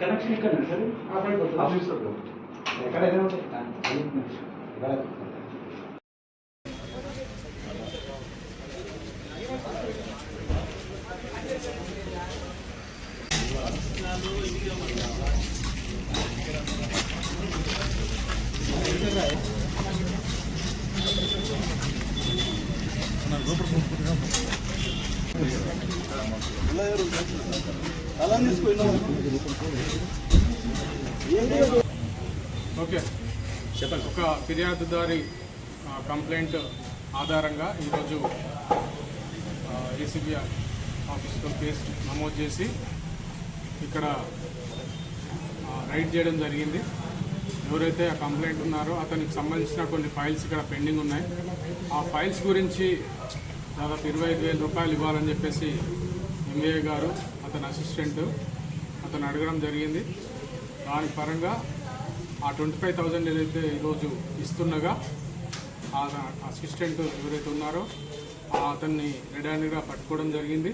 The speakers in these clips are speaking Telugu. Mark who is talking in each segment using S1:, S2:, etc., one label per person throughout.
S1: కనెక్షన్ ఇక్కడ సార్?
S2: ఆఫీస్ ఎక్కడైనా ఉంటాయి?
S3: ఓకే. చెప్పండి ఒక ఫిర్యాదుదారి కంప్లైంట్ ఆధారంగా ఈరోజు ఏసీబీ ఆఫీస్లో కేసు నమోదు చేసి ఇక్కడ రైడ్ చేయడం జరిగింది. ఎవరైతే ఆ కంప్లైంట్ ఉన్నారో అతనికి సంబంధించిన కొన్ని ఫైల్స్ ఇక్కడ పెండింగ్ ఉన్నాయి. ఆ ఫైల్స్ గురించి దాదాపు ఇరవై ఐదు వేల రూపాయలు ఇవ్వాలని చెప్పేసి ఎంఏ గారు అతని అసిస్టెంట్ అతను అడగడం జరిగింది. దాని పరంగా ఆ ట్వంటీ ఫైవ్ థౌజండ్ ఏదైతే ఈరోజు ఇస్తుండగా ఆ అసిస్టెంట్ ఎవరైతే ఉన్నారో అతన్ని రెడానిగా పట్టుకోవడం జరిగింది.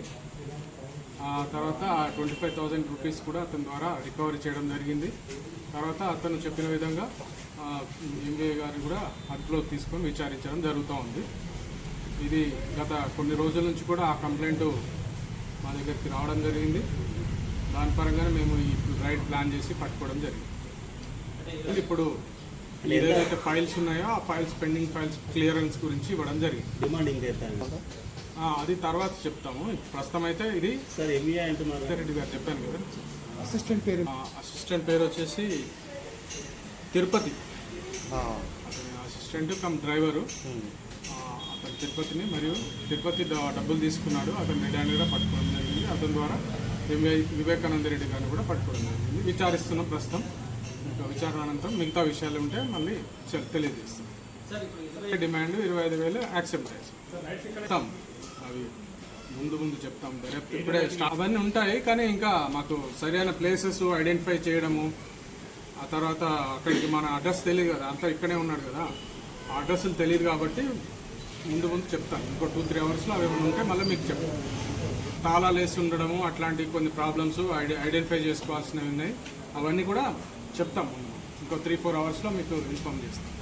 S3: తర్వాత ఆ ట్వంటీ ఫైవ్ థౌజండ్ రూపీస్ కూడా అతని ద్వారా రికవరీ చేయడం జరిగింది. తర్వాత అతను చెప్పిన విధంగా ఎంబీఏ గారిని కూడా అదుపులోకి తీసుకొని విచారించడం జరుగుతూ ఉంది. ఇది గత కొన్ని రోజుల నుంచి కూడా ఆ కంప్లైంట్ మా దగ్గరికి రావడం జరిగింది. దాని పరంగానే మేము ఈ రైడ్ ప్లాన్ చేసి పట్టుకోవడం జరిగింది. ఇప్పుడు ఏదైతే ఫైల్స్ ఉన్నాయో ఆ ఫైల్స్ పెండింగ్ ఫైల్స్ క్లియరెన్స్ గురించి ఇవ్వడం జరిగింది.
S1: డిమాండింగ్ చేస్తాను
S3: అది తర్వాత చెప్తాము. ప్రస్తుతం అయితే ఇది
S1: సార్ ఎంఈఐ అంటున్నారు?
S3: రెడ్డి గారు చెప్పాను కదా.
S4: అసిస్టెంట్ పేరు?
S3: ఆ, అసిస్టెంట్ పేరు వచ్చేసి తిరుపతి. అతని అసిస్టెంట్ కమ్ డ్రైవరు. ఆ, అతను తిరుపతిని మరియు తిరుపతి డబ్బులు తీసుకున్నాడు. అతను రెడ్ హ్యాండ్గా పట్టుకోవడం జరిగింది. అతని ద్వారా ఎంఏ వివేకానంద రెడ్డి గారిని కూడా పట్టుకోవడం జరిగింది. విచారిస్తున్నాం ప్రస్తుతం. ఇంకా విచారణ అనంతరం మిగతా విషయాలు ఉంటే మళ్ళీ తెలియజేస్తాం. డిమాండ్ ఇరవై ఐదు వేలు యాక్సెప్ట్ చేస్తాం. అవి ముందు ముందు చెప్తాం. దర్యాప్తు ఇప్పుడే అవన్నీ ఉంటాయి కానీ ఇంకా మాకు సరైన ప్లేసెస్ ఐడెంటిఫై చేయడము ఆ తర్వాత అక్కడికి మన అడ్రస్ తెలియదు కదా అంతా ఇక్కడే ఉన్నాడు కదా. ఆ అడ్రస్లు తెలియదు కాబట్టి ముందు ముందు చెప్తాను. ఇంకో టూ త్రీ అవర్స్లో అవి ఏమైనా ఉంటే మళ్ళీ మీకు చెప్తాను. తాళాలు వేసి ఉండడము అట్లాంటి కొన్ని ప్రాబ్లమ్స్ ఐడెంటిఫై చేసుకోవాల్సినవి ఉన్నాయి. అవన్నీ కూడా చెప్తాం ఇంకో త్రీ ఫోర్ అవర్స్లో మీకు ఇన్ఫామ్ చేస్తాం